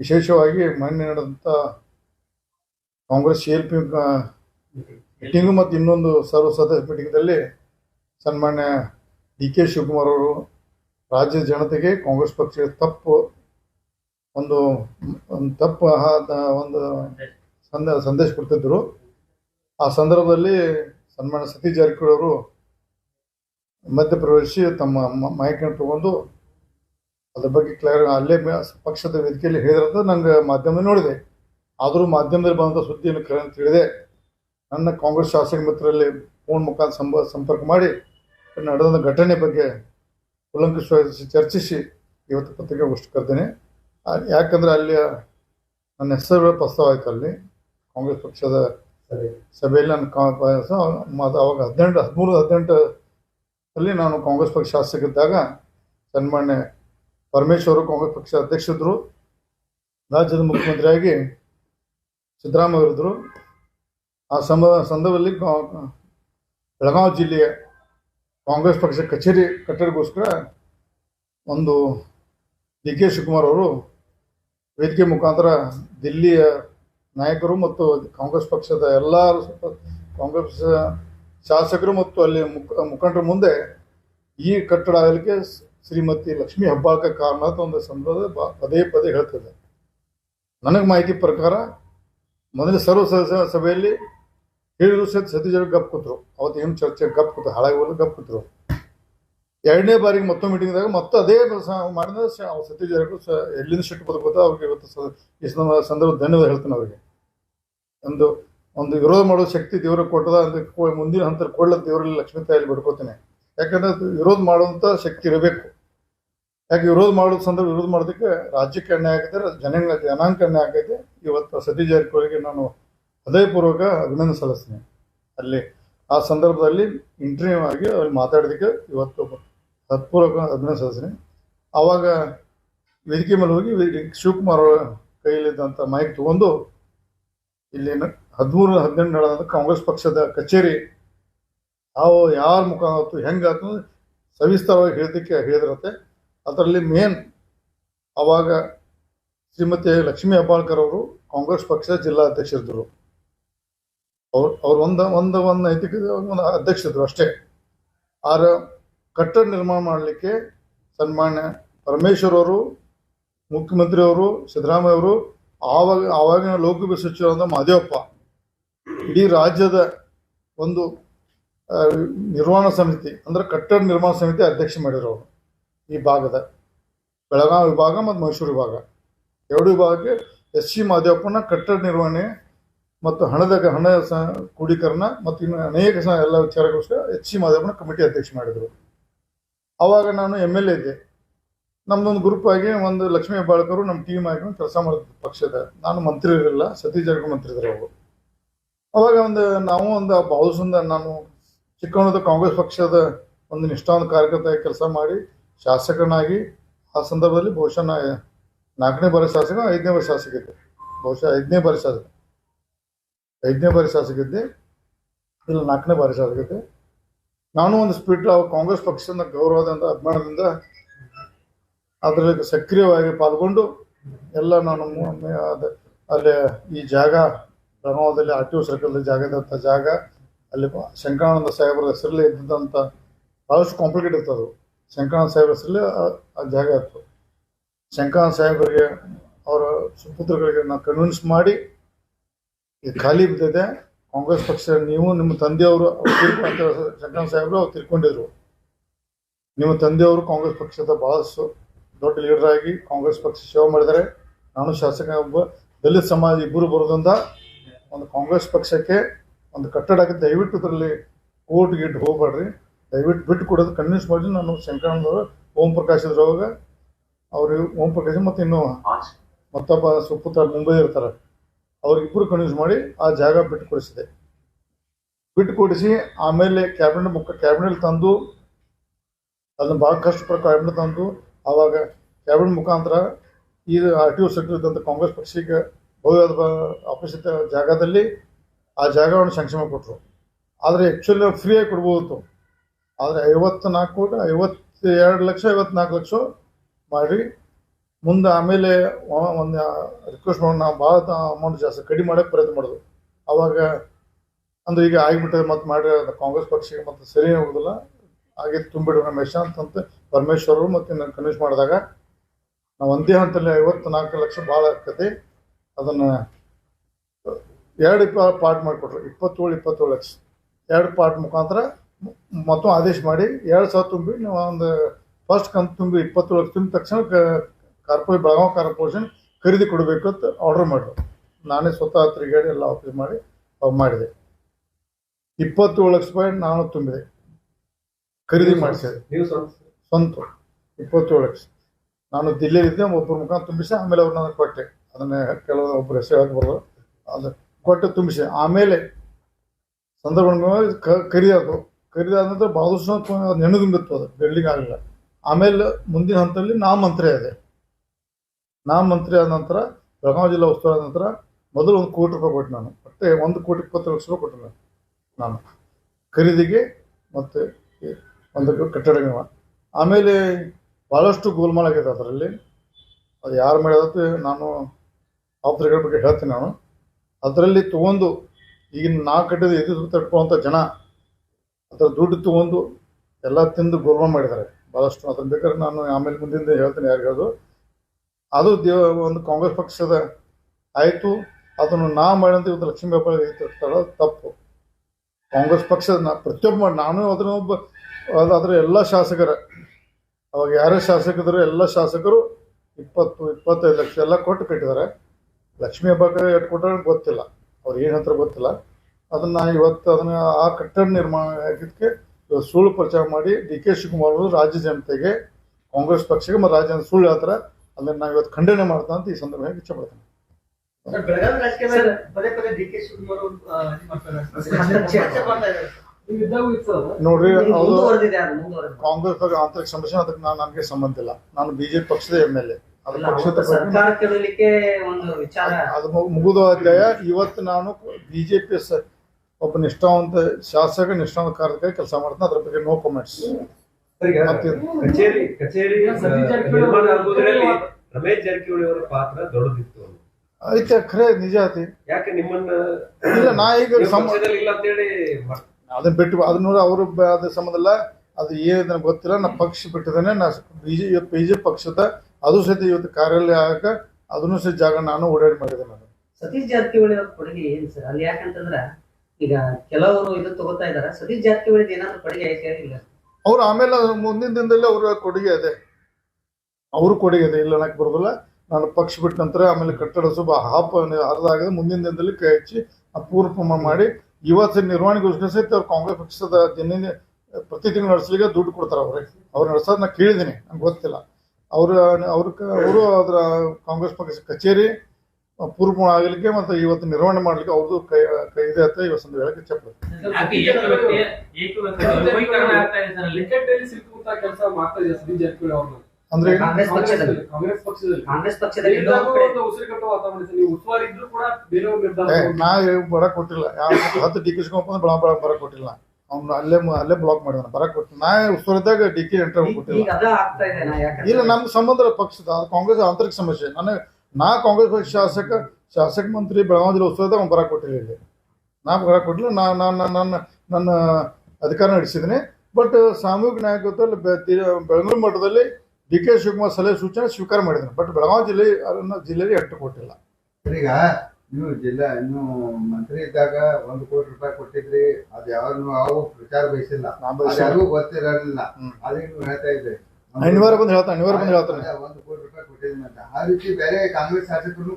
ವಿಶೇಷವಾಗಿ ಮೊನ್ನೆ ನಡೆದಂಥ Congress C L P meeting ಮತ್ತು ಇನ್ನೊಂದು ಸರ್ವ ಸದಸ್ಯ ಮೀಟಿಂಗ್ದಲ್ಲಿ ಸನ್ಮಾನ್ಯ ಡಿ ಕೆ ಶಿವಕುಮಾರ್ ಅವರು ರಾಜ್ಯದ ಜನತೆಗೆ ಕಾಂಗ್ರೆಸ್ ಪಕ್ಷದ ತಪ್ಪು ಒಂದು ಒಂದು ತಪ್ಪು ಒಂದು ಸಂದ, ಸಂದೇಶ ಕೊಡ್ತಿದ್ದರು ಆ ಸಂದರ್ಭದಲ್ಲಿ ಸನ್ಮಾನ್ಯ ಸತೀಶ್ ಜಾರಕಿಹೊಳಿ ಅವರು ಮಧ್ಯಪ್ರವೇಶಿಸಿ ತಮ್ಮ ಮಾಹಿತಿಯನ್ನು ತಗೊಂಡು ಅದ್ರ ಬಗ್ಗೆ ಕ್ಲಿಯರ್ ಅಲ್ಲೇ ಪಕ್ಷದ ವೇದಿಕೆಯಲ್ಲಿ ಹೇಳಿದ್ರಂತ ನಂಗೆ ಮಾಧ್ಯಮದಲ್ಲಿ ನೋಡಿದೆ. ಆದರೂ ಮಾಧ್ಯಮದಲ್ಲಿ ಬಂದಂಥ ಸುದ್ದಿಯನ್ನು ಕರೆ ಅಂತ ಹೇಳಿದೆ ನನ್ನ ಕಾಂಗ್ರೆಸ್ ಶಾಸಕ ಮಿತ್ರರಲ್ಲಿ ಫೋನ್ ಮುಖಾಂತರ ಸಂಬ ಸಂಪರ್ಕ ಮಾಡಿ ನಡೆದ ಘಟನೆ ಬಗ್ಗೆ ಉಲ್ಲಂಘಿಸಿ ಚರ್ಚಿಸಿ ಇವತ್ತು ಪತ್ರಿಕಾಗೋಷ್ಠಿ ಕರೆದೇನೆ. ಆ- ಯಾಕಂದ್ರೆ ಅಲ್ಲಿ ನನ್ನ ಹೆಸರು ಪ್ರಸ್ತಾವ ಆಯಿತು ಅಲ್ಲಿ. ಕಾಂಗ್ರೆಸ್ ಪಕ್ಷದ ಸಭೆಯಲ್ಲಿ ನಾನು ಕಾ ಅವಾಗ ಹದಿನೆಂಟು ಹದಿಮೂರು ಹದಿನೆಂಟು ಅಲ್ಲಿ ನಾನು ಕಾಂಗ್ರೆಸ್ ಪಕ್ಷ ಶಾಸಕ ಇದ್ದಾಗ ಸನ್ಮಾನ್ಯ ಪರಮೇಶ್ವರು ಕಾಂಗ್ರೆಸ್ ಪಕ್ಷ ಅಧ್ಯಕ್ಷರಿದ್ದರು ರಾಜ್ಯದ ಮುಖ್ಯಮಂತ್ರಿಯಾಗಿ ಸಿದ್ದರಾಮಯ್ಯ ಅವರಿದ್ದರು. ಆ ಸಮ ಸಂದರ್ಭದಲ್ಲಿ ಬೆಳಗಾವಿ ಜಿಲ್ಲೆಯ ಕಾಂಗ್ರೆಸ್ ಪಕ್ಷ ಕಚೇರಿ ಕಟ್ಟಡಗೋಸ್ಕರ ಒಂದು ಡಿ ಕೆ ಶಿವಕುಮಾರ್ ಅವರು ವೇದಿಕೆ ಮುಖಾಂತರ ದಿಲ್ಲಿಯ ನಾಯಕರು ಮತ್ತು ಕಾಂಗ್ರೆಸ್ ಪಕ್ಷದ ಎಲ್ಲ ಕಾಂಗ್ರೆಸ್ ಶಾಸಕರು ಮತ್ತು ಅಲ್ಲಿ ಮುಖ, ಮುಖಂಡರ ಮುಂದೆ ಈ ಕಟ್ಟಡ ಆಗಲಿಕ್ಕೆ ಶ್ರೀಮತಿ ಲಕ್ಷ್ಮೀ ಹೆಬ್ಬಾಳ್ಕರ್ ಕಾರಣ ಅಂತ ಒಂದು ಸಂದರ್ಭ ಬ- ಪದೇ ಪದೇ ಹೇಳ್ತದೆ. ನನಗೆ ಮಾಹಿತಿ ಪ್ರಕಾರ ಮೊದಲ ಸರ್ವ ಸದಸ್ಯ ಸಭೆಯಲ್ಲಿ ಹೇಳಿದ್ರು ಸತ್ ಸತೀಶರು ಗಪ್ ಕೂತರು. ಅವತ್ತು ಏನು ಚರ್ಚೆ, ಗಪ್ ಕೂತು ಹಾಳಾಗಿ ಹೋಗಲು, ಗಪ್ ಕೂತರು. ಎರಡನೇ ಬಾರಿಗೆ ಮತ್ತೊಂದು ಮೀಟಿಂಗ್ದಾಗ ಮತ್ತೆ ಅದೇ ಮಾಡಿದ್ರೆ ಸತೀಶ್ ಜಾರಕಿಹೊಳಿ ಸ ಎಲ್ಲಿಂದ ಸಿಟ್ಟು ಬದುಕೋತ ಅವ್ರಿಗೆ ಇವತ್ತು ಈ ಸಂದರ್ಭ ಧನ್ಯವಾದ ಹೇಳ್ತೇನೆ ಅವರಿಗೆ. ಒಂದು ಒಂದು ವಿರೋಧ ಮಾಡೋ ಶಕ್ತಿ ದೇವರು ಕೊಟ್ಟದ ಕೊ- ಮುಂದಿನ ಹಂತ ಕೊಳ್ಳ ದೇವರಲ್ಲಿ ಲಕ್ಷ್ಮೀ ತಾಯಲ್ಲಿ ಬಿಡ್ಕೋತೇನೆ ಯಾಕಂದ್ರೆ ವಿರೋಧ ಮಾಡುವಂಥ ಶಕ್ತಿ ಇರಬೇಕು. ಯಾಕೆ ವಿರೋಧ ಮಾಡೋ ಸಂದರ್ಭ ವಿರೋಧ ಮಾಡೋದಕ್ಕೆ ರಾಜ್ಯಕ್ಕೆ ಅನ್ಯಾಯ ಆಗೈತೆ ಜನಾಂಗ ಜನಾಂಗ ಅನ್ಯಾಯ ಆಗೈತೆ ಇವತ್ತು ಸತೀಶ್ ಜಾರಕಿಹೊಳಿಗೆ ನಾನು ಹೃದಯಪೂರ್ವಕ ಅಭಿನಂದನೆ ಸಲ್ಲಿಸ್ತೀನಿ. ಅಲ್ಲಿ ಆ ಸಂದರ್ಭದಲ್ಲಿ ಇಂಟರ್ವ್ಯೂ ಆಗಿ ಅಲ್ಲಿ ಮಾತಾಡೋದಕ್ಕೆ ಇವತ್ತು ಹತ್ಪೂರ್ವಕ ಅಭಿನಂದನೆ ಸಲ್ಲಿಸ್ತೀನಿ. ಆವಾಗ ವೇದಿಕೆ ಮೇಲೆ ಹೋಗಿ ಶಿವಕುಮಾರ್ ಅವರ ಕೈಯಲ್ಲಿದ್ದಂಥ ಮೈಕ್ ತಗೊಂಡು ಇಲ್ಲಿ ಹದಿಮೂರು ಹದಿನೆಂಟು ನಡೆದ ಕಾಂಗ್ರೆಸ್ ಪಕ್ಷದ ಕಚೇರಿ ಯಾವ, ಯಾರ ಮುಖ ಆಯ್ತು ಹೆಂಗಾಯ್ತು ಸವಿಸ್ತಾರವಾಗಿ ಹೇಳೋದಕ್ಕೆ ಹೇಳಿದ್ರತ್ತೆ. ಅದರಲ್ಲಿ ಮೇನ್ ಅವಾಗ ಶ್ರೀಮತಿ ಲಕ್ಷ್ಮೀ ಹೆಬ್ಬಾಳ್ಕರ್ ಅವರು ಕಾಂಗ್ರೆಸ್ ಪಕ್ಷದ ಜಿಲ್ಲಾಧ್ಯಕ್ಷರಿದ್ದರು ಅವ್ರು ಅವ್ರು ಒಂದು ಒಂದು ಒಂದು ನೈತಿಕ ಒಂದು ಅಧ್ಯಕ್ಷರಿದ್ರು ಅಷ್ಟೇ. ಆರ ಕಟ್ಟಡ ನಿರ್ಮಾಣ ಮಾಡಲಿಕ್ಕೆ ಸನ್ಮಾನ್ಯ ಪರಮೇಶ್ವರ್ ಅವರು, ಮುಖ್ಯಮಂತ್ರಿ ಅವರು, ಸಿದ್ದರಾಮಯ್ಯ ಅವರು, ಆವಾಗ, ಆವಾಗಿನ ಲೋಕಸಭೆ ಸಚಿವರಾದ ಮಾದೇವಪ್ಪ. ಇಡೀ ರಾಜ್ಯದ ಒಂದು ನಿರ್ಮಾಣ ಸಮಿತಿ, ಅಂದ್ರೆ ಕಟ್ಟಡ ನಿರ್ಮಾಣ ಸಮಿತಿ ಅಧ್ಯಕ್ಷ ಮಾಡಿರೋರು ಈ ಭಾಗದ ಬೆಳಗಾವಿ ವಿಭಾಗ ಮತ್ತು ಮೈಸೂರು ವಿಭಾಗ. ಎರಡು ವಿಭಾಗಕ್ಕೆ ಎಸ್ ಸಿ ಮಹದೇವಪ್ಪನ ಕಟ್ಟಡ ನಿರ್ವಹಣೆ ಮತ್ತು ಹಣದ ಹಣ ಸ ಕ್ರೋಢೀಕರಣ ಮತ್ತು ಇನ್ನು ಅನೇಕ ಸ, ಎಲ್ಲ ವಿಚಾರಗೋಸ್ಕರ ಎಚ್ ಸಿ ಮಹದೇವಪ್ಪನ ಕಮಿಟಿ ಅಧ್ಯಕ್ಷ ಮಾಡಿದರು. ಆವಾಗ ನಾನು ಎಂ ಎಲ್ ಎ ಇದ್ದೆ. ನಮ್ದೊಂದು ಗ್ರೂಪ್ ಆಗಿ ಒಂದು ಲಕ್ಷ್ಮೀ ಹೆಬ್ಬಾಳ್ಕರು ನಮ್ಮ ಟೀಮ್ ಆಗಿ ಕೆಲಸ ಮಾಡಿದ್ರು ಪಕ್ಷದ. ನಾನು ಮಂತ್ರಿ ಇರಲಿಲ್ಲ, ಸತೀಶ್ ಜಾರಕಿಹೊಳಿ ಮಂತ್ರಿ ಇದ್ರು ಅವರು. ಅವಾಗ ಒಂದು ನಾವು ಒಂದು ಬಹುಸಂದ ನಾನು ಚಿಕ್ಕವನದ ಕಾಂಗ್ರೆಸ್ ಪಕ್ಷದ ಒಂದು ನಿಷ್ಠಾವಂತ ಕಾರ್ಯಕರ್ತ ಕೆಲಸ ಮಾಡಿ ಶಾಸಕನಾಗಿ ಆ ಸಂದರ್ಭದಲ್ಲಿ ಬಹುಶಃ ನಾಲ್ಕನೇ ಬಾರಿ ಶಾಸಕ, ಐದನೇ ಬಾರಿ ಶಾಸಕ ಇದ್ದೆ. ಬಹುಶಃ ಐದನೇ ಬಾರಿ ಶಾಸಕ. ಐದನೇ ಬಾರಿ ಶಾಸಕ ಇದ್ದೆ. ಇಲ್ಲ, ನಾಲ್ಕನೇ ಬಾರಿ ಶಾಸಕ ಇದ್ದೆ. ನಾನು ಒಂದು ಸ್ಪಿರಿಟ್ ಕಾಂಗ್ರೆಸ್ ಪಕ್ಷದ ಗೌರವದಿಂದ, ಅಭಿಮಾನದಿಂದ ಅದರಲ್ಲಿ ಸಕ್ರಿಯವಾಗಿ ಪಾಲ್ಗೊಂಡು ಎಲ್ಲ ನಾನು ಅಲ್ಲಿ ಈ ಜಾಗ ಪ್ರಮಾಣದಲ್ಲಿ ಆರ್ ಟಿ ಒ ಸರ್ಕಲ್ ಜಾಗ ಇದ್ದಂಥ ಜಾಗ, ಅಲ್ಲಿ ಶಂಕರಾನಂದ ಸಾಹೇಬರ ಹೆಸರಲ್ಲಿ ಇದ್ದಂಥ ಭಾಳಷ್ಟು ಕಾಂಪ್ಲಿಕೇಟ್ ಇತ್ತು ಅದು ಸಾಹೇಬ್ ಹೆಸರಲ್ಲಿ ಆ- ಜಾಗ ಇತ್ತು. ಶಂಕರಾನಂದ ಸಾಹೇಬರಿಗೆ ಅವರ ಸುಪುತ್ರಗಳಿಗೆ ನಾವು ಕನ್ವಿನ್ಸ್ ಮಾಡಿ, ಇದು ಖಾಲಿ ಬಿದ್ದಿದೆ ಕಾಂಗ್ರೆಸ್ ಪಕ್ಷ, ನೀವು ನಿಮ್ಮ ತಂದೆಯವರು ಅವ್ರು ಸಾಹೇಬ್ರು ಅವ್ರು ತಿರ್ಕೊಂಡಿದ್ರು ನಿಮ್ಮ ತಂದೆಯವರು ಕಾಂಗ್ರೆಸ್ ಪಕ್ಷದ ಬಹಳಷ್ಟು ದೊಡ್ಡ ಲೀಡರ್ ಆಗಿ ಕಾಂಗ್ರೆಸ್ ಪಕ್ಷ ಸೇವೆ ಮಾಡಿದ್ದಾರೆ. ನಾನು ಶಾಸಕ, ಒಬ್ಬ ದಲಿತ ಸಮಾಜ ಇಬ್ಬರು ಬರೋದ್ರಿಂದ ಒಂದು ಕಾಂಗ್ರೆಸ್ ಪಕ್ಷಕ್ಕೆ ಒಂದು ಕಟ್ಟಡಕ್ಕೆ ದಯವಿಟ್ಟು ಇದರಲ್ಲಿ ಕೋರ್ಟ್ ಗಿಟ್ ಹೋಗ್ಬೇಡ್ರಿ. ದಯವಿಟ್ಟು ಬಿಟ್ಟು ಕೊಡೋದು ಕನ್ವಿನ್ಸ್ ಮಾಡಿ ನಾನು ಶಂಕರಾನಂದವರು ಓಂ ಪ್ರಕಾಶ್ ಇದ್ರವಾಗ ಅವರು ಓಂ ಪ್ರಕಾಶ್ ಮತ್ತು ಇನ್ನು ಮತ್ತೊಬ್ಬ ಸುಪುತ್ರ ಮುಂಬೈ ಇರ್ತಾರೆ. ಅವ್ರಿಗಿಬ್ಬರು ಕನ್ವಿನ್ಸ್ ಮಾಡಿ ಆ ಜಾಗ ಬಿಟ್ಟು ಕೊಡಿಸಿದೆ. ಬಿಟ್ಟು ಕೊಡಿಸಿ ಆಮೇಲೆ ಕ್ಯಾಬಿನೆಟ್ ಮುಖ ಕ್ಯಾಬಿನೆಟ್ ತಂದು, ಅದನ್ನು ಭಾಳ ಕಷ್ಟಪಟ್ಟು ಕ್ಯಾಬಿನೆಟ್ ತಂದು, ಆವಾಗ ಕ್ಯಾಬಿನೆಟ್ ಮುಖಾಂತರ ಈ ಆರ್ ಟಿ ಒ ಸೆಕ್ಟರ್ ಇದ್ದಂಥ ಕಾಂಗ್ರೆಸ್ ಪಕ್ಷಕ್ಕೆ ಭವ್ಯವಾದ ಇದ್ದ ಜಾಗದಲ್ಲಿ ಆ ಜಾಗವನ್ನು ಸಂಕ್ಷೇಮ ಕೊಟ್ಟರು. ಆದರೆ ಆ್ಯಕ್ಚುಲಿ ಫ್ರೀಯಾಗಿ ಕೊಡ್ಬೋದು ಆದರೆ ಐವತ್ತು ನಾಲ್ಕು ಕೋಟಿ ಐವತ್ತು ಎರಡು ಲಕ್ಷ, ಐವತ್ನಾಲ್ಕು ಲಕ್ಷ ಮಾಡಿ ಮುಂದೆ ಆಮೇಲೆ ಒಂದು ರಿಕ್ವೆಸ್ಟ್ ಮಾಡಿ ನಾವು ಭಾಳ ಅಮೌಂಟ್ ಜಾಸ್ತಿ ಕಡಿಮೆ ಮಾಡೋಕ್ಕೆ ಪ್ರಯತ್ನ ಮಾಡೋದು. ಅವಾಗ ಅಂದ್ರೆ ಈಗ ಆಗಿಬಿಟ್ಟಿದೆ ಮತ್ತೆ ಮಾಡಿ ಅದು ಕಾಂಗ್ರೆಸ್ ಪಕ್ಷಕ್ಕೆ ಮತ್ತೆ ಸರಿ ಹೋಗೋದಿಲ್ಲ ಹಾಗೆ ತುಂಬಿಡು ರಮೇಶ ಅಂತಂತ ಪರಮೇಶ್ವರರು ಮತ್ತು ನಾನು ಕನ್ವಿನ್ಸ್ ಮಾಡಿದಾಗ ನಾವು ಒಂದೇ ಹಂತದಲ್ಲಿ ಐವತ್ತು ನಾಲ್ಕು ಲಕ್ಷ ಭಾಳ ಆಗ್ತದೆ ಅದನ್ನು ಎರಡು ಪಾರ್ಟ್ ಮಾಡಿಕೊಟ್ರು, ಇಪ್ಪತ್ತೇಳು ಇಪ್ಪತ್ತೇಳು ಲಕ್ಷ. ಎರಡು ಪಾರ್ಟ್ ಮುಖಾಂತರ ಮತ್ತು ಆದೇಶ ಮಾಡಿ ಎರಡು ಸಾವಿರ ತುಂಬಿ ನೀವು ಒಂದು ಫಸ್ಟ್ ಕಂತು ತುಂಬಿ ಇಪ್ಪತ್ತೇಳು ಲಕ್ಷ ತುಂಬಿದ ತಕ್ಷಣ ಕಾರ್ಪೊರೇಟ್ ಬೆಳಗಾವಿ ಕಾರ್ಪೊರೇಷನ್ ಖರೀದಿ ಕೊಡಬೇಕು ಅಂತ ಆರ್ಡರ್ ಮಾಡಿದ್ರು. ನಾನೇ ಸ್ವತಃ ತಿರುಗಾಡಿ ಎಲ್ಲ ಆಫೀಸ್ ಮಾಡಿ ಮಾಡಿದೆ. ಇಪ್ಪತ್ತೇಳು ಲಕ್ಷ ರೂಪಾಯಿ ನಾನು ತುಂಬಿದೆ. ಖರೀದಿ ಮಾಡಿಸಿದೆ. ನೀವು ಸ್ವಂತ? ಸ್ವಂತ. ಇಪ್ಪತ್ತೇಳು ಲಕ್ಷ ನಾನು ದಿಲ್ಲಿಯಲ್ಲಿದ್ದೆ ಒಬ್ಬರ ಮುಖ ತುಂಬಿಸಿ ಆಮೇಲೆ ಅವ್ರು ನನಗೆ ಕೊಟ್ಟೆ. ಅದನ್ನ ಕೆಲವರು ಒಬ್ಬರು ಹೆಸರು ಹೇಳಕ್ ಬರೋದು ಅದು ಕೊಟ್ಟು ತುಂಬಿಸಿ. ಆಮೇಲೆ ಸಂದರ್ಭ ಖರೀದಿ ಖರೀದಾದ ನಂತರ ಬಹಳಷ್ಟು ನೆನಗು ತುಂಬಿತ್ತು ಅದು ಬಿಲ್ಡಿಂಗ್ ಆಗಲಿಲ್ಲ. ಆಮೇಲೆ ಮುಂದಿನ ಹಂತದಲ್ಲಿ ನಾ ಮಂತ್ರಿ ಆದೆ. ನಾ ಮಂತ್ರಿ ಆದ ನಂತರ ಬೆಳಗಾವಿ ಜಿಲ್ಲಾ ಉಸ್ತುವಾರಿ ಆದ ನಂತರ ಮೊದಲು ಒಂದು ಕೋಟಿ ರೂಪಾಯಿ ಕೊಟ್ಟೆ ನಾನು. ಮತ್ತೆ ಒಂದು ಕೋಟಿ ಇಪ್ಪತ್ತು ಲಕ್ಷ ರೂಪಾಯಿ ಕೊಟ್ಟೆ ನಾನು. ನಾನು ಖರೀದಿಗೆ ಮತ್ತು ಒಂದು ಕಟ್ಟಡ ಆಮೇಲೆ ಭಾಳಷ್ಟು ಗೋಲ್ಮಾಲ್ ಆಗಿದೆ ಅದರಲ್ಲಿ. ಅದು ಯಾರು ಮಾಡಿದತ್ತೆ ನಾನು ಆಪ್ತರಿಗಳ ಬಗ್ಗೆ ಹೇಳ್ತೀನಿ ನಾನು. ಅದರಲ್ಲಿ ತೊಗೊಂಡು ಈಗಿನ ನಾ ಕಟ್ಟಿದ ಎದುರು ತಟ್ಕೊಳ್ಳುವಂಥ ಜನ ಅದರ ದುಡ್ಡು ತೊಗೊಂಡು ಎಲ್ಲ ತಿಂದು ಗೋಲ್ಮಾಲ್ ಮಾಡಿದ್ದಾರೆ. ಭಾಳಷ್ಟು ಅದನ್ನು ಬೇಕಾದ್ರೆ ನಾನು ಆಮೇಲೆ ಮುಂದಿಂದ ಹೇಳ್ತೀನಿ ಯಾರು ಹೇಳೋದು. ಅದು ದೇವ, ಒಂದು ಕಾಂಗ್ರೆಸ್ ಪಕ್ಷದ ಆಯಿತು, ಅದನ್ನು ನಾ ಮಾಡಿದಂಥ ಇವತ್ತು ಲಕ್ಷ್ಮೀ ತಗೊಳ್ಳೋದು ತಪ್ಪು. ಕಾಂಗ್ರೆಸ್ ಪಕ್ಷದ ನಾ ಪ್ರತಿಯೊಬ್ಬ ನಾನು ಅದನ್ನ ಒಬ್ಬ ಅದಾದರೆ ಎಲ್ಲ ಶಾಸಕರ, ಅವಾಗ ಯಾರೇ ಶಾಸಕರು ಎಲ್ಲ ಶಾಸಕರು ಇಪ್ಪತ್ತು, ಇಪ್ಪತ್ತೈದು ಲಕ್ಷ ಎಲ್ಲ ಕೊಟ್ಟು ಕಟ್ಟಿದ್ದಾರೆ. ಲಕ್ಷ್ಮೀ ಹಬ್ಬಕ್ಕೆ ಎಷ್ಟು ಕೊಟ್ಟರೆ ಗೊತ್ತಿಲ್ಲ. ಅವ್ರು ಏನು ಹತ್ರ ಗೊತ್ತಿಲ್ಲ. ಅದನ್ನು ಇವತ್ತು ಅದನ್ನು ಆ ಕಟ್ಟಡ ನಿರ್ಮಾಣ ಆಗಿದ್ದಕ್ಕೆ ಸುಳ್ಳು ಪ್ರಚಾರ ಮಾಡಿ ಡಿ ಕೆ ಶಿವಕುಮಾರ್ ಅವರು ರಾಜ್ಯ ಜನತೆಗೆ ಕಾಂಗ್ರೆಸ್ ಪಕ್ಷಕ್ಕೆ ಮತ್ತು ರಾಜ್ಯ ಜನತೆ ಸುಳ್ಳು ಹೇಳ್ತಾರೆ. ಅದನ್ನು ನಾವು ಇವತ್ತು ಖಂಡನೆ ಮಾಡ್ತಾ ಅಂತ ಈ ಸಂದರ್ಭದಲ್ಲಿ ಇಚ್ಛೆ ಪಡ್ತೀನಿ ನೋಡ್ರಿ ಅವರು, ಕಾಂಗ್ರೆಸ್ ಬಗ್ಗೆ ಆಂತರಿಕ ಸಮಸ್ಯೆ ಅದಕ್ಕೆ ನಾನು ನನಗೆ ಸಂಬಂಧ ಇಲ್ಲ. ನಾನು ಬಿಜೆಪಿ ಪಕ್ಷದ ಎಂ ಎಲ್ ಎ. ಅದು ಪಕ್ಷದ ಅದು ಮುಗಿದ ಅಧ್ಯಾಯ. ಇವತ್ತು ನಾನು ಬಿಜೆಪಿ ಒಬ್ಬ ನಿಷ್ಠಾವಂತ ಶಾಸಕ ನಿಷ್ಠಾವಂತ ಕಾರ್ಯಕ್ಕೆ ಕೆಲಸ ಮಾಡ್ತಾನೆ ಅದ್ರ ಬಗ್ಗೆ ನೋ ಕಾಮೆಂಟ್ಸ್ ಕಚೇರಿ ಕಚೇರಿ ಸತೀಶ್ ಜಾರಕಿಹೊಳಿ ನಿರ್ಮಾಣ ಆಗುವುದರಲ್ಲಿ ರಮೇಶ್ ಜಾರಕಿಹೊಳಿ ಅವರ ಪಾತ್ರ ದೊಡ್ಡದಿತ್ತು ಅಂತ. ಐತೆ ಖರೆ ನಿಜ ಐತಿ ಯಾಕೆ ನಿಮ್ಮನ್ನ ಇಲ್ಲ ನಾ ಈಗ ಇಲ್ಲ ಅದನ್ನ ಬಿಟ್ಟು ಅದನ್ನ ಅವರು ಅದ್ರ ಸಂಬಂಧ ಇಲ್ಲ. ಅದು ಏನಿದೆ ನನಗೆ ಗೊತ್ತಿಲ್ಲ. ನಾ ಪಕ್ಷ ಬಿಟ್ಟಿದ್ದೇನೆ. ನಾ ಬಿಜೆ ಬಿಜೆಪಿ ಪಕ್ಷದ ಅದು ಸಹಿತ ಇವತ್ತು ಕಾರ್ಯಾಲಯ ಆಗಕ್ಕೆ ಅದನ್ನು ಸಹಿತ ಜಾಗ ನಾನು ಓಡಾಡಿ ಮಾಡಿದೆ ನಾನು. ಸತೀಶ್ ಜಾರಕಿಹೊಳಿ ಅವ್ರ ಕೊಡುಗೆ ಏನು ಸರ್? ಅಲ್ಲಿ ಯಾಕಂತಂದ್ರ ಈಗ ಕೆಲವರು ಇದು ತಗೋತಾ ಇದಾರೆ. ಸತೀಶ್ ಜಾರಕಿಹೊಳಿ ಏನಾದ್ರು ಕೊಡುಗೆ ಐತೆ ಇಲ್ಲ. ಅವ್ರು ಆಮೇಲೆ ಮುಂದಿನ ದಿನದಲ್ಲಿ ಅವ್ರ ಕೊಡುಗೆ ಇದೆ ಅವರು ಕೊಡುಗೆ ಇದೆ ಇಲ್ಲ, ಅನ್ನಕ್ಕೆ ಬರೋದಿಲ್ಲ. ನಾನು ಪಕ್ಷ ಬಿಟ್ಟ ನಂತರ ಆಮೇಲೆ ಕಟ್ಟಡ ಸ್ವಲ್ಪ ಹಾಪ ಆಗಿದೆ ಮುಂದಿನ ದಿನದಲ್ಲಿ ಕೈ ಹಚ್ಚಿ ಅಪೂರ್ವ ಪ್ರಮಾಣ ಮಾಡಿ ಇವತ್ತು ನಿರ್ವಹಣೆಗೋಸ್ಕರ ಸಹಿತ ಅವ್ರು ಕಾಂಗ್ರೆಸ್ ಪಕ್ಷದ ದಿನ ಪ್ರತಿ ತಿಂಗಳು ನಡೆಸಲಿಕ್ಕೆ ದುಡ್ಡು ಕೊಡ್ತಾರೆ ಅವ್ರಿಗೆ ಅವ್ರು ನಡೆಸೋದು ನಾ ಕೇಳಿದ್ದೀನಿ. ನಂಗೆ ಗೊತ್ತಿಲ್ಲ. ಅವ್ರ ಅವ್ರ ಅವರು ಅದರ ಕಾಂಗ್ರೆಸ್ ಪಕ್ಷ ಕಚೇರಿ ಪೂರ್ವ ಆಗಲಿಕ್ಕೆ ಮತ್ತು ಇವತ್ತು ನಿರ್ವಹಣೆ ಮಾಡಲಿಕ್ಕೆ ಅವ್ರದ್ದು ಕೈ ಕೈ ಇದೆ ಅಂತ ಇವತ್ತು ಅಂದ್ರೆ ಒಂದ್ ಏ, ತಗೊಂಡು- ನಾ ಬರ ಕೊಟ್ಟಿಲ್ಲ. ಯಾವ ಹತ್ತು ಡಿ ಕೆ ಶಿವಕುಮಾರ್ ಬಳ ಬಳ ಬರ ಕೊಟ್ಟಿಲ್ಲ. ಅವ್ನು ಅಲ್ಲೇ ಅಲ್ಲೇ ಬ್ಲಾಕ್ ಮಾಡಿದಾನೆ. ಬರ ಕೊಟ್ಟಿಲ್ಲ. ನಾ ಉಸ್ತುವಾರಿದ್ದಾಗ ಡಿ ಕೆ ಎಂಟ್ರಿ ಈಗ- ಕೊಟ್ಟಿಲ್ಲ. ಈಗ ಅದ ಆಗ್ತಾ ಇದೆ ನಾ ಯಾಕಂದ್ರೆ. ಇಲ್ಲ ನಮ್ಮ ಸಂಬಂಧ ಪಕ್ಷದ ಕಾಂಗ್ರೆಸ್ ಆಂತರಿಕ ಸಮಸ್ಯೆ. ನನಗೆ ನಾ ಕಾಂಗ್ರೆಸ್ ಪಕ್ಷ ಶಾಸಕ ಶಾಸಕ ಮಂತ್ರಿ ಬೆಳಗಾವಿ ಜಿಲ್ಲಾ ಉಸ್ತುವಾರಿದಾಗ ಅವ್ನು ಬರ ಕೊಟ್ಟಿಲ್ಲ ಇಲ್ಲಿ ನಾ ಬರ ಕೊಟ್ಟಿಲ್ಲ ನಾ ನಾನು ನನ್ನ ನನ್ನ ಅಧಿಕಾರ ನಡೆಸಿದ್ದೀನಿ. ಬಟ್ ಸಾಮೂಹಿಕ ನಾಯಕತ್ವದಲ್ಲಿ ಬೆಳಗಾವಿ ಮಠದಲ್ಲಿ ಡಿ ಕೆ ಶಿವಕುಮಾರ್ ಸಲಹೆ ಸೂಚನೆ ಸ್ವೀಕಾರ ಮಾಡಿದ್ದೀನಿ ಬಟ್ ಬೆಳಗಾವಿ ಜಿಲ್ಲೆ ಅದನ್ನ ಜಿಲ್ಲೆಯಲ್ಲಿ ಎಂಟು ಕೊಟ್ಟಿಲ್ಲ. ಈಗ ನೀವು ಜಿಲ್ಲಾ ನೀವು ಮಂತ್ರಿ ಇದ್ದಾಗ ಒಂದು ಕೋಟಿ ರೂಪಾಯಿ ಕೊಟ್ಟಿದ್ರಿ. ಅದು ಯಾವ ನೀವು ಪ್ರಚಾರ ಬಯಸಿಲ್ಲ. ಯಾರಿಗೂ ಗೊತ್ತಿರಲಿಲ್ಲ. ಅದೇ ನೀವು ಹೇಳ್ತಾ ಇದ್ರಿ. ಅನಿವಾರ್ಯ ಬಂದು ಹೇಳ್ತಾನೆ ಅನಿವಾರ್ಯ ಬಂದು ಹೇಳ್ತಾನೆ ಒಂದು ಕೋಟಿ ರೂಪಾಯಿ ಕೊಟ್ಟಿದ್ದೀನಿ ಅಂತ. ಆ ರೀತಿ ಬೇರೆ ಕಾಂಗ್ರೆಸ್ ಶಾಸಕರು.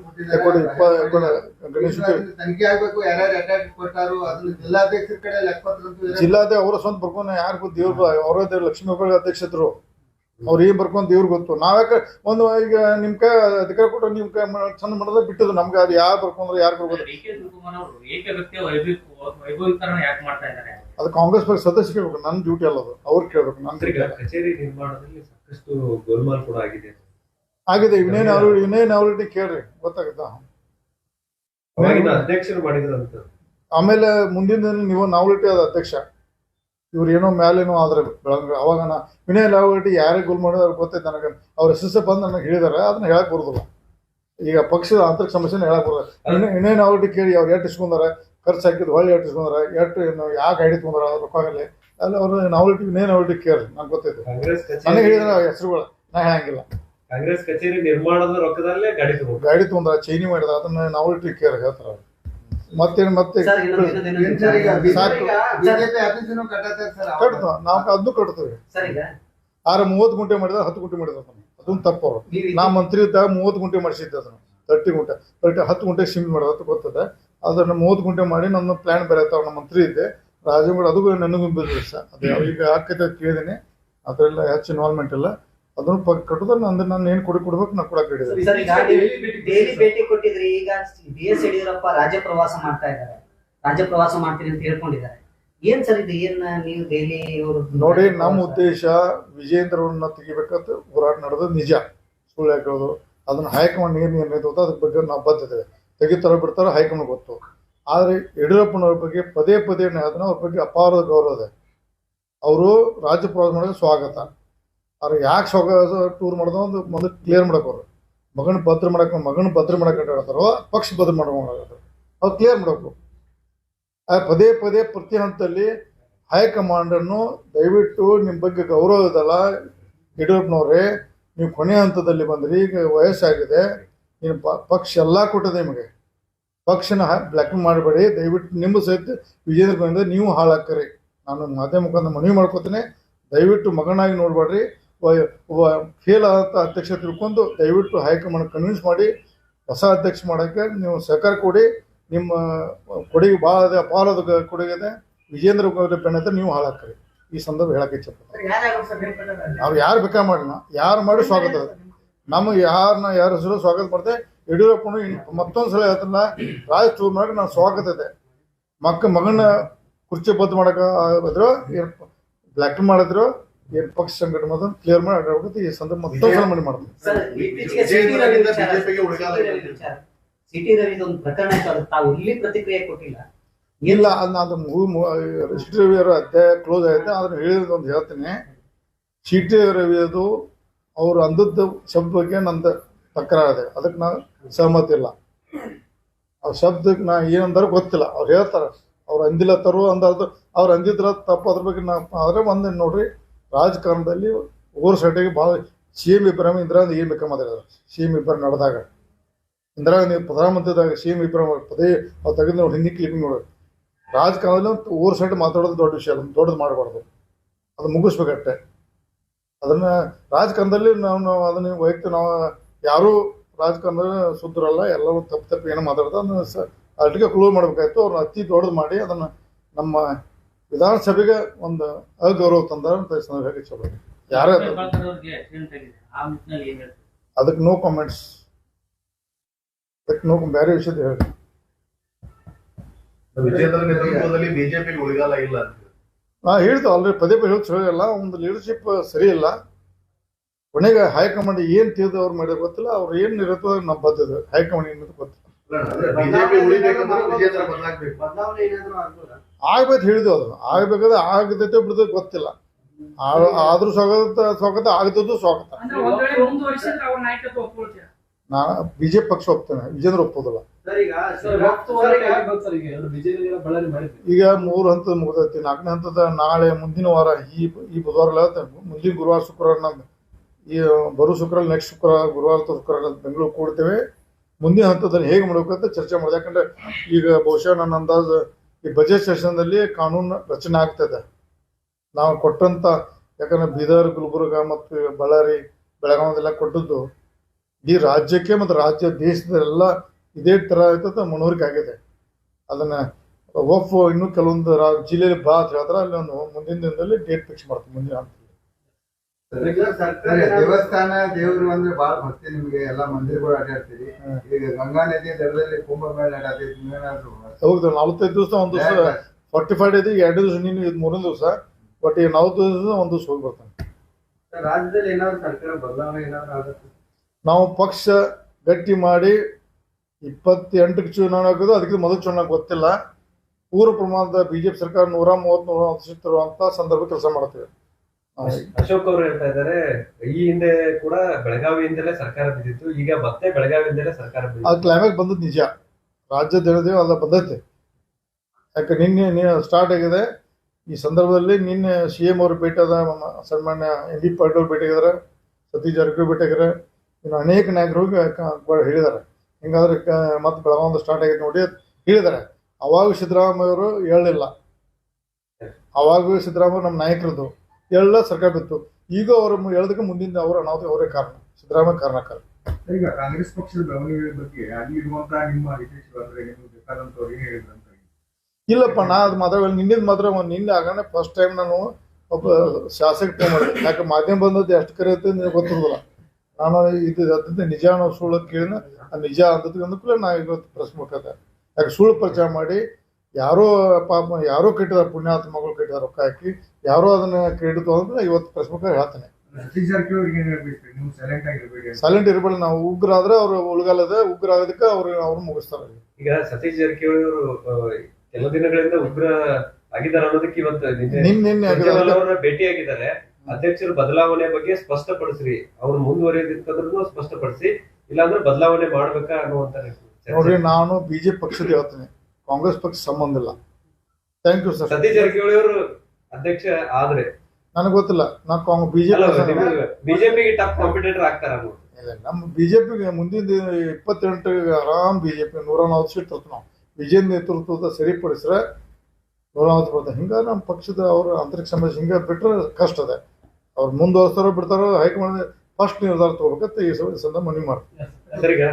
ಗಣೇಶ್ ತನಿಖೆ ಆಗ್ಬೇಕು ಯಾರ್ಯಾರು ಅಟ್ಯಾಕ್ ಕೊಟ್ಟಾರು ಅದನ್ನ ಜಿಲ್ಲಾಧ್ಯಕ್ಷರ ಕಡೆ ಲೆಕ್ಕಪತ್ರ ಜಿಲ್ಲಾದ ಅವರ ಸ್ವಂತ ಬರ್ಕೊಂಡು ಯಾರು ದೇವ್ರ ದೇವ್ರು ಅವರ ದೇವ್ರು ಲಕ್ಷ್ಮೀ ಹೆಬ್ಬಾಳ್ಕರ್ ಅಧ್ಯಕ್ಷರು ಅವ್ರು ಏನ್ ಬರ್ಕೊಂಡು ದೇವ್ರಿಗೆ ಗೊತ್ತು? ನಾವ್ಯಾಕೆ ಒಂದು ಈಗ ನಿಮ್ ಕೈ ಅಧಿಕಾರ ಕೊಟ್ಟು ನಿಮ್ ಕೈ ಚಂದ ಮಾಡೋದ ಬಿಟ್ಟದು ನಮ್ಗೆ. ಅದು ಯಾರು ಬರ್ಕೊಂಡ್ರೆ ಯಾರು ಬರ್ಬೋದು ಅದು ಕಾಂಗ್ರೆಸ್ ಪಕ್ಷ ಸದಸ್ಯ ಕೇಳಬೇಕು ನನ್ನ ಡ್ಯೂಟಿ ಅಲ್ಲ ಅದು. ಅವ್ರು ಕೇಳಬೇಕು. ನನ್ನ ಕಚೇರಿ ನಿರ್ಮಾಣದಲ್ಲಿ ಸಾಕಷ್ಟು ಗೋಲ್ಮಾಲ್ ಕೂಡ ಆಗಿದೆ. ಆಗಿದೆ. ಇನ್ನೇನು ಅವ್ರು ಇನ್ನೇನು ಅವ್ರಿಗೆ ಕೇಳ್ರಿ. ಗೊತ್ತಾಗುತ್ತಾ. ಅವಾಗಿನ ಅಧ್ಯಕ್ಷರು ಮಾಡಿದ್ರಂತ ಆಮೇಲೆ ಮುಂದಿನ ದಿನ ನೀವು ನಾವಲಿಟಿ ಅದ ಅಧ್ಯಕ್ಷ. ಇವ್ರು ಏನೋ ಮ್ಯಾಲೇನೋ ಆದ್ರೆ ಬೆಳಗ್ಗೆ ಅವಾಗ ನಾ ವಿನಯ್ ಲಾವಗಟ್ಟಿ ಯಾರೇ ಗೋಲ್ ಮಾಡಿದ್ರೆ ಗೊತ್ತೈತೆ ನನಗೆ. ಅವ್ರ ಎಫ್ ಬಂದು ನನಗೆ ಹೇಳಿದಾರೆ. ಅದನ್ನ ಹೇಳಕ್ ಬರೋದಿಲ್ಲ. ಈಗ ಪಕ್ಷದ ಆಂತರಿಕ ಸಮಸ್ಯೆನ ಹೇಳಕ್ ಬರೋದು ವಿನಯ್ ವಿನಯ್ ಲಾವಗಟ್ಟಿ ಕೇಳಿ ಅವ್ರು ಎಷ್ಟು ಇಸ್ಕೊಂಡಾರ. ಖರ್ಚು ಹಾಕಿದ್ದು ಒಳ್ಳೆ ಎಷ್ಟು ಇಸ್ಕೊಂಡಾರ ಎಷ್ಟು ಏನು ಯಾಕೆ ಗಾಡಿ ತೊಗೊಂಡಾರ ಅವ್ರ ರೊಕ್ಕಾಗಲಿ ಅಲ್ಲಿ ಅವ್ರು ನಾವಲ್ಟಿ ವಿನಯ್ ನಾವಲ್ಟಿ ಕೇಳಿ ನಂಗೆ ಗೊತ್ತೈತೆ ಕಾಂಗ್ರೆಸ್ ನನಗೆ ಕಚೇರಿ ಹೇಳಿದ್ರೆ ಹೆಸರುಗಳು ನಾ ಹೇಳಂಗಿಲ್ಲ. ಕಾಂಗ್ರೆಸ್ ಕಚೇರಿ ನಿರ್ಮಾಣದ ರೊಕ್ಕದಲ್ಲೇ ಗಾಡಿ ತಗೊಂಡು ಗಾಡಿ ತೊಂದ್ರೆ ಚೈನಿ ಮಾಡಿದ ಅದನ್ನ ನಾವಲ್ಟಿ ಕೇರ್ ಹೇಳ್ತಾರ ಮತ್ತೇನು ಮತ್ತೆ? ಅವ್ರು. ಕಟ್ತು ನಾವು ಅದನ್ನು ಕಟ್ತೀವಿ. ಸರ್ ಈಗ? ಆದ್ರೆ ಮೂವತ್ತು ಗುಂಟೆ ಮಾಡಿದ ಹತ್ತು ಗುಂಟೆ ಮಾಡಿದ ಅದನ್ನ ತಪ್ಪು ಅವ್ರು. ನಾ ಮಂತ್ರಿ ಇದ್ದಾಗ ಮೂವತ್ತು ಗುಂಟೆ ಮಾಡಿಸಿದ್ದೆ ಅದನ್ನು. ತರ್ಟಿ ಗುಂಟೆ ತರ್ಟಿ ಹತ್ತು ಗುಂಟೆ ಸಿಮ್ ಮಾಡೋದು ಗೊತ್ತದೆ? ಅದನ್ನು ಮೂವತ್ತು ಗುಂಟೆ ಮಾಡಿ ನನ್ನ ಪ್ಲಾನ್ ಬೇರೆ ತಾವು ನಮ್ಮ ಮಂತ್ರಿ ಇದ್ದೆ. ರಾಜಮೂಡ ಅದು ನನಗೂ ಬಿಸ್ನೆಸ್ ಅದು ಅವ್ರಿಗೆ ಈಗ ಆಕೈತೆ ಅಂತ ಕೇಳಿದ್ದೀನಿ ಅದರೆಲ್ಲ ಹೆಚ್ಚು ಇನ್ವಾಲ್ವ್ಮೆಂಟ್ ಇಲ್ಲ. ಅದನ್ನು ಪ ಕಟ್ಟೋದು ನಂದು ನಾನು ಏನು ಕೊಡಿ ಕೊಡ್ಬೇಕು ನಾನು ಕೊಡಕ್ಕೆ ಸರ್ ಡೈಲಿ ಭೇಟಿ ಕೊಟ್ಟಿದ್ರಿ ಈಗ ಬಿ ಎಸ್ ಯಡಿಯೂರಪ್ಪ ರಾಜ್ಯ ಪ್ರವಾಸ ಮಾಡ್ತಾ ಇದ್ದಾರೆ. ರಾಜ್ಯ ಪ್ರವಾಸ ಮಾಡ್ತೀನಿ ಅಂತ ಹೇಳ್ಕೊಂಡಿದ್ದಾರೆ. ಏನ್ ಸರ್ ಇದು? ಏನ್ ನೀವು ಡೈಲಿ ಇವರು ನೋಡಿ ನಮ್ಮ ಉದ್ದೇಶ ವಿಜೇಂದ್ರವನ್ನ ತೆಗಿಬೇಕಂತ ಹೋರಾಟ ನಡೆದು ನಿಜ. ಸುಳ್ಳು ಹಾಕೋದು ಹೇಳೋದು? ಅದನ್ನ ಹೈಕಮಾಂಡ್ ಏನು ನಿರ್ಣಯಿತ ಅದ್ರ ಬಗ್ಗೆ ನಾವು ಬದ್ಧತೆ ತೆಗಿತಾರ ಬಿಡ್ತಾರೆ ಹೈಕಮಾಂಡ್ ಗೊತ್ತು. ಆದರೆ ಯಡಿಯೂರಪ್ಪನವ್ರ ಬಗ್ಗೆ ಪದೇ ಪದೇ ಅದನ್ನ ಅವ್ರ ಬಗ್ಗೆ ಅಪಾರ ಗೌರವ ಇದೆ. ಅವರು ರಾಜ್ಯ ಪ್ರವಾಸ ಸ್ವಾಗತ. ಅವ್ರು ಯಾಕೆ ಸ್ವಾಗತ ಟೂರ್ ಮಾಡೋದು ಒಂದು ಮೊದಲು ಕ್ಲಿಯರ್ ಮಾಡಕ್ಕೆ ಅವರು. ಮಗನ ಭದ್ರ ಮಾಡಕ್ಕೆ ಮಗನ ಭದ್ರ ಮಾಡಕ್ಕೆ ಹೇಳ್ತಾರೋ, ಪಕ್ಷ ಭದ್ರ ಮಾಡ್ಕೊಂಡು ಅವ್ರು ಕ್ಲಿಯರ್ ಮಾಡಬೇಕು. ಆ ಪದೇ ಪದೇ ಪ್ರತಿ ಹಂತದಲ್ಲಿ ಹೈಕಮಾಂಡನ್ನು ದಯವಿಟ್ಟು ನಿಮ್ಮ ಬಗ್ಗೆ ಗೌರವ ಇದಲ್ಲ ಯಡಿಯೂರಪ್ಪನವ್ರೆ, ನೀವು ಕೊನೆ ಹಂತದಲ್ಲಿ ಬಂದ್ರಿ, ಈಗ ವಯಸ್ಸಾಗಿದೆ. ನೀನು ಪ- ಪಕ್ಷ ಎಲ್ಲ ಕೊಟ್ಟದೆ ನಿಮಗೆ. ಪಕ್ಷನ ಬ್ಲ್ಯಾಕ್ ಮಾಡಬೇಡಿ. ದಯವಿಟ್ಟು ನಿಮ್ಮ ಸಹಿತ ವಿಜೇಂದ್ರ ಬಂದ ನೀವು ಹಾಳಾಕ್ರಿ ನಾನು ಮಾಧ್ಯಮ ಮುಖಾಂತರ ಮನವಿ ಮಾಡ್ಕೋತೀನಿ. ದಯವಿಟ್ಟು ಮಗನಾಗಿ ನೋಡಬೇಡ್ರಿ. ಫೇಲ್ ಆದಂಥ ಅಧ್ಯಕ್ಷ ತಿಳ್ಕೊಂಡು ದಯವಿಟ್ಟು ಹೈಕಮಾಂಡ್ ಕನ್ವಿನ್ಸ್ ಮಾಡಿ ಹೊಸ ಅಧ್ಯಕ್ಷ ಮಾಡೋಕ್ಕೆ ನೀವು ಸಹಕಾರ ಕೊಡಿ. ನಿಮ್ಮ ಕೊಡುಗೆ ಭಾಳ ಇದೆ ಅಪಾರದ ಕೊಡುಗೆ ಇದೆ. ವಿಜೇಂದ್ರ ಬೆನ್ನತ್ತ ನೀವು ಹಾಳಾಕ್ರಿ ಈ ಸಂದರ್ಭ ಹೇಳಕ್ಕೆ ಇಚ್ಛಪ್ಪ ಅವ್ರು ಯಾರು ಬೇಕಾ ಮಾಡೋಣ ಯಾರು ಮಾಡಿ ಸ್ವಾಗತ. ನಮಗೆ ಯಾರನ್ನ ಯಾರ ಹೆಸರು ಸ್ವಾಗತ ಮಾಡ್ತೆ? ಯಡಿಯೂರಪ್ಪನು ಮತ್ತೊಂದು ಸಲ ಹೇಳ್ತಾನ ರಾಜ್ ಟೂರ್ ಮಾಡಕ್ಕೆ ನಾನು ಸ್ವಾಗತ ಇದೆ. ಮಕ್ಕ ಮಗನ ಕುರ್ಚಿ ಬದ್ದು ಮಾಡಕ ಬದ್ರು ಏನು ಬ್ಲ್ಯಾಕ್ ಮಾಡಿದ್ರು ಏನು ಪಕ್ಷ ಸಂಘಟನೆ ಮಾಡೋದು ಕ್ಲಿಯರ್ ಮಾಡಿ ಅಡ್ಡಾಡ್ಬೇಕು ಈ ಸಂದರ್ಭ ಮತ್ತೊಂದು ಸಲ ಮನೆ ಮಾಡ್ತೀನಿ. ಸಿಟಿ ರವಿ ಸಿಟಿ ಒಂದು ಪ್ರಕರಣ ತಾವು ಇಲ್ಲಿ ಪ್ರತಿಕ್ರಿಯೆ ಕೊಟ್ಟಿಲ್ಲ. ಇಲ್ಲ ಅದು ನಾನು ರವಿ ಅವರ ಅಧ್ಯಾಯ ಕ್ಲೋಸ್ ಆಯ್ತು ಅದನ್ನ ಹೇಳಿದ ಒಂದು ಹೇಳ್ತೀನಿ. ಸಿಟಿ ರವಿ ಅದು ಅವ್ರು ಅಂದದ್ದು ಶಬ್ದ ಬಗ್ಗೆ ನಂದು ತಕರಾರಿದೆ ಅದಕ್ಕೆ ನಾನು ಸಹಮತಿ ಇಲ್ಲ. ಆ ಶಬ್ದಕ್ಕೆ ನಾ ಏನಂದ್ರೆ ಗೊತ್ತಿಲ್ಲ. ಅವ್ರು ಹೇಳ್ತಾರೆ, ಅವ್ರು ಅಂದಿಲ್ಲ ತರು ಅಂದಾರ್ದು ಅವ್ರು ಅಂದಿದ್ರ ತಪ್ಪು, ಅದ್ರ ಬಗ್ಗೆ ನಾ ಆದರೆ ಒಂದು ನೋಡ್ರಿ, ರಾಜಕಾರಣದಲ್ಲಿ ಊರು ಸೈಡಿಗೆ ಭಾಳ ಸಿ ಎಂ ಇಬ್ರಾಹಿಂ ಇಂದಿರಾ ಗಾಂಧಿ ಏನು ಬೇಕಾ ಮಾತಾಡಿದ್ರು ಸಿ ಎಂ ಇಬ್ರಾಹಿಂ ನಡೆದಾಗ ಇಂದಿರಾ ಗಾಂಧಿ ಪ್ರಧಾನಮಂತ್ರಿದಾಗ ಸಿ ಎಂ ಇಬ್ರಾಹಿಂ ಪದೇ ಅವ್ರು ತೆಗೆದು ನೋಡಿ ಹಿಂದಿ ಕ್ಲಿಪಿಂಗ್ ನೋಡಿ ರಾಜಕಾರಣದಲ್ಲಿ ಊರು ಸೈಡ್ ಮಾತಾಡೋದು ದೊಡ್ಡ ವಿಷಯ ಅಲ್ಲ, ದೊಡ್ಡದು ಮಾಡಬಾರ್ದು. ಅದು ಮುಗಿಸ್ಬೇಕಷ್ಟೆ. ಅದನ್ನ ರಾಜಕಾರಣದಲ್ಲಿ ನಾವು ನಾವು ಅದನ್ನ ವೈಯಕ್ತಿಕ ನಾವು ಯಾರು ರಾಜಕಾರಣ ಶುದ್ಧರಲ್ಲ ಎಲ್ಲರೂ ತಪ್ಪು ತಪ್ಪು ಏನೋ ಮಾತಾಡ್ತಾ ಅದನ್ನ ಸ ಕ್ಲೋಸ್ ಮಾಡ್ಬೇಕಾಯ್ತು. ಅವ್ರನ್ನ ಅತಿ ದೊಡ್ಡದು ಮಾಡಿ ಅದನ್ನ ನಮ್ಮ ವಿಧಾನಸಭೆಗೆ ಒಂದು ಅಗೌರವ ತಂದಾರ ಅಂತ ಚಲೋ ಸಂದರ್ಭ ಯಾರೇ ಅದಕ್ಕೆ ನೋ ಕಾಮೆಂಟ್ಸ್ ಅದಕ್ಕೆ ನೋ ಬೇರೆ ವಿಷಯದ ಹೇಳಿ. ಬಿಜೆಪಿ ಉಳಿಗಾಲ ಇಲ್ಲ ಅಂತ. ನಾ ಹೇಳ್ತೇವೆ ಆಲ್ರೆಡಿ ಪದೇ ಪದೇ ಹೇಳ್ತು ಹೇಳಿಲ್ಲ ಒಂದು ಲೀಡರ್ಶಿಪ್ ಸರಿ ಇಲ್ಲ. ಕೊನೆಗೆ ಹೈಕಮಾಂಡ್ ಏನ್ ತಿಳಿದು ಅವ್ರು ಮಾಡಿದ್ರೆ ಗೊತ್ತಿಲ್ಲ ಅವ್ರು ಏನ್ ಇರುತ್ತೋ ನಮ್ಮ ಬರ್ತದೆ ಹೈಕಮಾಂಡ್ ಏನಿದೆ ಗೊತ್ತಿಲ್ಲ. ಬಿಜೆಪಿ ಉಳಿಬೇಕಂದ್ರೆ ವಿಜೇಂದ್ರ ಬದಲಾಗ್ಬೇಕು. ಬದಲಾವಣೆ ಏನಾದ್ರು ಆಗ್ಬೋದಾ? ಆಗ್ಬೇಕು ಹೇಳಿದ್ವು ಅದು ಆಗ್ಬೇಕಾದ್ರೆ ಆಗದೈತೆ ಬಿಡದ ಗೊತ್ತಿಲ್ಲ. ಆದ್ರೂ ಸ್ವಾಗತ ಸ್ವಾಗತ ಆಗದ್ದು ಸ್ವಾಗತ. ನಾನು ಬಿಜೆಪಿ ಪಕ್ಷ ಒಪ್ತೇನೆ. ವಿಜೇಂದ್ರ ಒಪ್ಪೋದಿಲ್ಲ. ಈಗ ಮೂರು ಹಂತದ ಮುಗಿದೈತಿ. ನಾಲ್ಕನೇ ಹಂತದ ನಾಳೆ ಮುಂದಿನ ವಾರ ಈ ಈ ಬುಧವಾರ ಮುಂದಿನ ಗುರುವಾರ ಶುಕ್ರವಾರ ನಮ್ದು ಈ ಬರು ಶುಕ್ರ ನೆಕ್ಸ್ಟ್ ಶುಕ್ರವಾರ ಗುರುವಾರ ಶುಕ್ರ ಶುಕ್ರವಾರ ಬೆಂಗಳೂರು ಕೂಡ್ತೇವೆ. ಮುಂದಿನ ಹಂತದಲ್ಲಿ ಹೇಗೆ ಮಾಡಬೇಕು ಅಂತ ಚರ್ಚೆ ಮಾಡಿದೆ. ಯಾಕಂದ್ರೆ ಈಗ ಬಹುಶಃ ನನ್ನ ಅಂದಾಜು ಈ ಬಜೆಟ್ ಸೆಷನ್ದಲ್ಲಿ ಕಾನೂನು ರಚನೆ ಆಗ್ತದೆ ನಾವು ಕೊಟ್ಟಂತ ಯಾಕಂದ್ರೆ ಬೀದರ್ ಗುಲ್ಬರ್ಗ ಮತ್ತು ಬಳ್ಳಾರಿ ಬೆಳಗಾವಿದೆಲ್ಲ ಕೊಟ್ಟದ್ದು ಈ ರಾಜ್ಯಕ್ಕೆ ಮತ್ತು ರಾಜ್ಯ ದೇಶದ ಎಲ್ಲ ಇದೇ ಥರ ಆಯ್ತದ ಮನವರಿಕೆ ಆಗಿದೆ. ಅದನ್ನ ಒಫ್ ಇನ್ನೂ ಕೆಲವೊಂದು ರಾ ಜಿಲ್ಲೆಯಲ್ಲಿ ಬಾ ಅಂತ ಹೇಳಿದ್ರೆ ಅಲ್ಲಿ ಒಂದು ಮುಂದಿನ ದಿನದಲ್ಲಿ ಡೇಟ್ ಫಿಕ್ಸ್ ಮಾಡ್ತೀವಿ ಮುಂದಿನ ಹಂತದಲ್ಲಿ. ಸರ್, ದೇವಸ್ಥಾನ ದೇವರು ಅಂದ್ರೆ ಬಹಳ ಭಕ್ತಿ ನಿಮಗೆ ಎಲ್ಲ ಮಂದಿರಗಳು ಅಡ್ಡಾಡ್ತೀರಿ ಈಗ ಗಂಗಾ ನದಿ ದಡದಲ್ಲಿ ಕುಂಭಮೇಳ ಹೌದು ನಲ್ವತ್ತೈದು ದಿವಸ ಒಂದು ದಿವಸ ಫಾರ್ಟಿ ಫೈವ್ ಡೇಸ್ ಎರಡು ದಿವಸ ನೀನು ಇದು ಮೂರನೇ ದಿವಸ ಬಟ್ ಈಗ ನಾವು ದಿವಸ ಒಂದು ದಿವಸ ಹೋಗಿ ಬರ್ತಾನೆ. ರಾಜ್ಯದಲ್ಲಿ ಏನಾದ್ರು ಸರ್ಕಾರ ಬದಲಾವಣೆ ಏನಾದ್ರು ಆಗುತ್ತೆ? ನಾವು ಪಕ್ಷ ಗಟ್ಟಿ ಮಾಡಿ ಇಪ್ಪತ್ತೆಂಟಕ್ಕೆ ಚುನಾವಣೆ ಆಗೋದು ಅದಕ್ಕಿಂತ ಮೊದಲು ಚುನಾವಣೆ ಗೊತ್ತಿಲ್ಲ. ಪೂರ್ವ ಪ್ರಮಾಣದ ಬಿಜೆಪಿ ಸರ್ಕಾರ ನೂರ ಮೂವತ್ತ್ ನೂರ ತರುವಂತ ಸಂದರ್ಭ ಕೆಲಸ ಮಾಡ್ತೇವೆ ಅಶೋಕ್ ಅವರು ಹೇಳ್ತಾ ಇದ್ದಾರೆ ಈ ಹಿಂದೆ ಕೂಡ ಬೆಳಗಾವಿಯಿಂದಲೇ ಸರ್ಕಾರ ಬಿದ್ದಿತ್ತು ಈಗ ಮತ್ತೆ ಬೆಳಗಾವಿಯಿಂದಲೇ ಸರ್ಕಾರ ಆ ಕ್ಲೈಮ್ಯಾಕ್ ಬಂದದ್ದು ನಿಜ. ರಾಜ್ಯದ ಹೇಳಿದೇವೆ ಅಲ್ಲ ಬಂದೈತೆ ಯಾಕೆ ನಿನ್ನೆ ನೀನು ಸ್ಟಾರ್ಟ್ ಆಗಿದೆ. ಈ ಸಂದರ್ಭದಲ್ಲಿ ನಿನ್ನೆ ಸಿ ಎಂ ಅವರು ಭೇಟಿಯಾದ ನಮ್ಮ ಸನ್ಮಾನ್ಯ ಎನ್ ಡಿ ಪಾಟೀಲ್ ಅವ್ರು ಭೇಟಿಯಾಗಿದ್ದಾರೆ ಸತೀಶ್ ಜಾರಕಿಹೊಳಿ ಭೇಟಿಯಾಗಿದ್ದಾರೆ ಇನ್ನು ಅನೇಕ ನಾಯಕರು ಹೇಳಿದ್ದಾರೆ. ಹಿಂಗಾದ್ರೆ ಮತ್ತೆ ಬೆಳಗಾವಿ ಸ್ಟಾರ್ಟ್ ಆಗಿದೆ ನೋಡಿ ಹೇಳಿದಾರೆ. ಹೇಳಿದ್ದಾರೆ ಅವಾಗ ಸಿದ್ದರಾಮಯ್ಯವರು ಹೇಳಲಿಲ್ಲ. ಅವಾಗ ಸಿದ್ದರಾಮಯ್ಯ ನಮ್ಮ ನಾಯಕರದ್ದು. ಎಲ್ಲ ಸರ್ಕಾರ ಬಿತ್ತು. ಈಗ ಅವರು ಹೇಳೋದಕ್ಕೆ ಮುಂದಿನ ಅವರ ಅನಾಹುತ ಅವರೇ ಕಾರಣ. ಸಿದ್ದರಾಮಯ್ಯ ಕಾರಣ ಈಗ ಕಾಂಗ್ರೆಸ್ ಪಕ್ಷದ ಬೆಳವಣಿಗೆ ಬಗ್ಗೆ ಅಲ್ಲಿ ಇರುವಂತಹ ನಿಮ್ಮ ಏನ್ ಹೇಳಿದ್ರಂತ ಇಲ್ಲಪ್ಪ ನಾ ಅದು ಮಾತ್ರ ನಿನ್ನಿದ್ ಮಾತ್ರ ನಿನ್ನೆ ಆಗಾನೆ ಫಸ್ಟ್ ಟೈಮ್ ನಾನು ಒಬ್ಬ ಶಾಸಕ ಮಾಡಿದೆ. ಯಾಕೆ ಮಾಧ್ಯಮ ಬಂದದ್ದು ಎಷ್ಟು ಕರೆಯುತ್ತೆ ನಿನಗೆ ಗೊತ್ತಿರೋದಿಲ್ಲ. ನಾನು ಇದು ಅದಂತೆ ನಿಜ ಅನ್ನೋ ಸುಳ್ಳು ಕೇಳಿನ ಆ ನಿಜ ಅಂತದ್ದು ಕೂಡ ನಾ ಇವತ್ತು ಪ್ರೆಸ್ ಮುಖದ ಯಾಕೆ ಸುಳ್ಳು ಪ್ರಚಾರ ಮಾಡಿ ಯಾರೋ ಪಾಪ ಯಾರೋ ಕೆಟ್ಟಿದ ಪುಣ್ಯಾತ್ಮಗಳು ಕೆಟ್ಟಿದ ರೊಕ್ಕ ಹಾಕಿ ಯಾರೋ ಅದನ್ನ ಕೇಳಿತು ಅಂದ್ರೆ ಇವತ್ತು ಪ್ರೆಸ್ ಮುಖ ಹೇಳ್ತಾನೆ. ಸೈಲೆಂಟ್ ಇರಬೇಡ ನಾವು ಉಗ್ರ ಆದ್ರೆ ಅವ್ರು ಉಳ್ಗಾಲದ ಉಗ್ರ ಆಗೋದಕ್ಕೆ ಅವ್ರು ಅವ್ರು ಮುಗಿಸ್ತಾರೆ. ಈಗ ಸತೀಶ್ ಜಾರಕಿಹೊಳಿ ಅವರು ಕೆಲವು ದಿನಗಳಿಂದ ಉಗ್ರ ಆಗಿದ್ದಾರೆ ಅನ್ನೋದಕ್ಕೆ ಇವತ್ತು ನಿನ್ನೆ ಭೇಟಿ ನಿನ್ನೆ ಅಧ್ಯಕ್ಷರು ಬದಲಾವಣೆ ಬಗ್ಗೆ ಸ್ಪಷ್ಟಪಡಿಸ್ರಿ. ಅವ್ರು ಮುಂದುವರಿಯೋದಿಕ್ಕಂದ್ರೂ ಸ್ಪಷ್ಟಪಡಿಸಿ ಇಲ್ಲಾಂದ್ರೆ ಬದಲಾವಣೆ ಮಾಡ್ಬೇಕಾ ಅನ್ನುವಂತ. ನೋಡ್ರಿ ನಾನು ಬಿಜೆಪಿ ಪಕ್ಷದ ಹೇಳ್ತೀನಿ. ಕಾಂಗ್ರೆಸ್ ಪಕ್ಷ ಸಂಬಂಧ ಇಲ್ಲ. Thank you sir Satish Jarkiholi ಅವರು ಅಧ್ಯಕ್ಷ ಆದ್ರೆ. ನನಗೆ ಗೊತ್ತಿಲ್ಲ. ನಾ ಕಾಂಗ್ರೆಸ್ ಬಿಜೆಪಿ ಬಿಜೆಪಿಗೆ ಟಫ್ ಕಾಂಪಿಟೇಟರ್ ಆಗ್ತಾರ ನಮ್ಮ ಬಿಜೆಪಿಗೆ ಮುಂದಿನ ಇಪ್ಪತ್ತೆಂಟು ಆರಾಮ್ ಬಿಜೆಪಿ ನೂರ ನಲ್ವತ್ತು ಸೀಟ್ ತರ್ತೀವಿ ನಾವು. ವಿಜಯ ನೇತೃತ್ವದ ಸರಿಪಡಿಸ್ರೆ ನೂರ ನಲ್ವತ್ತು ಬರ್ತದೆ ಹಿಂಗೆ ನಮ್ಮ ಪಕ್ಷದ ಅವ್ರ ಅಂತರಿಕ್ಷ ಸಮಸ್ಯೆ ಹಿಂಗೆ ಬಿಟ್ರೆ ಕಷ್ಟ ಇದೆ ಅವ್ರು ಮುಂದುವರ್ಸ್ತಾರೋ ಬಿಡ್ತಾರೋ ಹೈಕಮಾಂಡ್ ಫಸ್ಟ್ ನಿರ್ಧಾರ ತಗೋಬೇಕಂತ ಈ ಸಭೆ ಸಂದರ್ಭ ಮನವಿ ಮಾಡ್ತೀನಿ ಸರ್ ಈಗ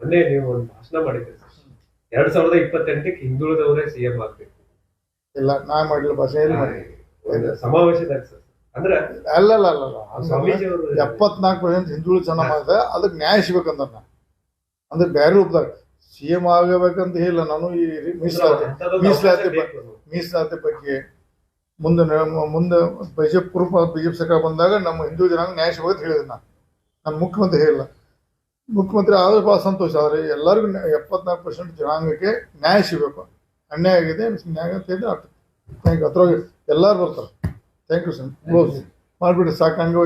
ಮೊನ್ನೆ ನೀವು ಒಂದು ಭಾಷಣ ಮಾಡಿದ್ರಿ. ಎರಡ್ ಸಾವಿರದ ಇಪ್ಪತ್ತೆಂಟಕ್ಕೆ ಹಿಂದುಳಿದವರೇ ಸಿಎಂ ಆಗ್ಬೇಕು. ಇಲ್ಲ ನಾ ಮಾಡಿಲ್ಲ ಭಾಷೆ ಎಲ್ಲಿ ಮಾಡಿ ಸಮಾವೇಶದಾಗ ಸರ್ ಅಂದ್ರೆ ಅಲ್ಲ ಅಲ್ಲ ಅಲ್ಲ ಎಪ್ಪತ್ನಾಲ್ಕು ಪರ್ಸೆಂಟ್ ಹಿಂದುಳಿದ ಜನ ಮಾಡಿದೆ ಅದಕ್ಕೆ ನ್ಯಾಯ ಸಿಗ್ಬೇಕಂತ ನಾ ಅಂದ್ರೆ ಬೇರೆ ರೂಪದಾಗ ಸಿ ಎಂ ಆಗಬೇಕಂತ ಹೇಳಿಲ್ಲ ನಾನು ಈ ಮೀಸಲಾತಿ ಮೀಸಲಾತಿ ಬಗ್ಗೆ ಮೀಸಲಾತಿ ಬಗ್ಗೆ ಮುಂದೆ ಮುಂದೆ ಬಿ ಜೆ ಪಿ ಕುರುಪ ಪಿ ಸರ್ಕಾರ ಬಂದಾಗ ನಮ್ಮ ಹಿಂದೂ ಜನಾಂಗ ನ್ಯಾಯ ಸಿಗೋದು ಹೇಳಿದೆ ನಾನು ನಾನು ಮುಖ್ಯಮಂತ್ರಿ ಹೇಳಿಲ್ಲ. ಮುಖ್ಯಮಂತ್ರಿ ಆದರೂ ಭಾಳ ಸಂತೋಷ. ಆದರೆ ಎಲ್ಲರಿಗೂ ಎಪ್ಪತ್ನಾಲ್ಕು ಪರ್ಸೆಂಟ್ ಜನಾಂಗಕ್ಕೆ ನ್ಯಾಯ ಸಿಗಬೇಕು. ಅನ್ಯಾಯ ಆಗಿದೆ, ನ್ಯಾಯ ಅಂತ ಹೇಳಿದ್ರೆ ಥ್ಯಾಂಕ್ ಯು ಅದ್ರೊಳಗೆ ಎಲ್ಲರೂ ಬರ್ತಾರೆ. ಥ್ಯಾಂಕ್ ಯು ಸರ್ ಕ್ಲೋಸ್ ಮಾಡಿಬಿಡಿ ಸಾಕು ಹಂಗೆ.